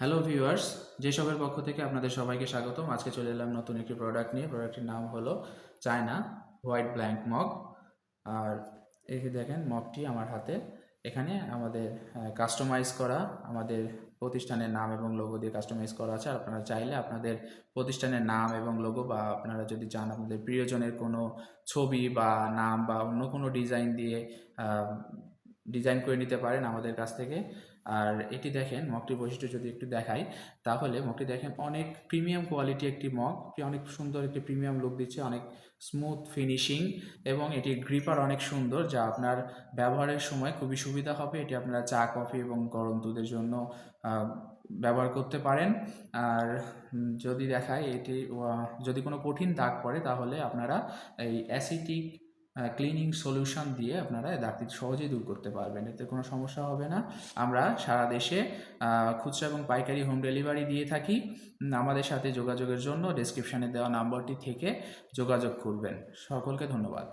Hello viewers যেসবের পক্ষ থেকে আপনাদের সবাইকে স্বাগতম। আজকে চলে এলাম নতুন একটি প্রোডাক্ট নিয়ে। প্রোডাক্টটির নাম হলো চায়না হোয়াইট ব্ল্যাঙ্ক মগ আর এই দেখেন মগটি আমার হাতে। এখানে আমাদের কাস্টমাইজ করা, আমাদের প্রতিষ্ঠানের নাম এবং লোগো দিয়ে কাস্টমাইজ করা আছে। আপনারা চাইলে আপনাদের প্রতিষ্ঠানের নাম এবং লোগো বা আপনারা যদি চান আপনাদের প্রিয়জনের কোনো ছবি বা নাম বা অন্য কোনো ডিজাইন দিয়ে ডিজাইন করে নিতে পারেন আমাদের কাছ থেকে। আর এটি দেখেন, মগটির বৈশিষ্ট্য যদি একটু দেখাই, তাহলে মগটি দেখেন অনেক প্রিমিয়াম কোয়ালিটি একটি মগ, অনেক সুন্দর একটি প্রিমিয়াম লুক দিচ্ছে, অনেক স্মুথ ফিনিশিং এবং এটির গ্রিপার অনেক সুন্দর, যা আপনার ব্যবহারের সময় খুবই সুবিধা হবে। এটি আপনারা চা কফি এবং গরম দুধের জন্য ব্যবহার করতে পারেন। আর যদি দেখায় এটি যদি কোনো কঠিন দাগ পড়ে, তাহলে আপনারা এই অ্যাসিটিক ক্লিনিং সলিউশন দিয়ে আপনারা দাগটি সহজেই দূর করতে পারবেন। এতে কোনো সমস্যা হবে না। আমরা সারা দেশে খুচরা এবং পাইকারি হোম ডেলিভারি দিয়ে থাকি। আমাদের সাথে যোগাযোগের জন্য ডেসক্রিপশানে দেওয়া নাম্বারটি থেকে যোগাযোগ করবেন। সকলকে ধন্যবাদ।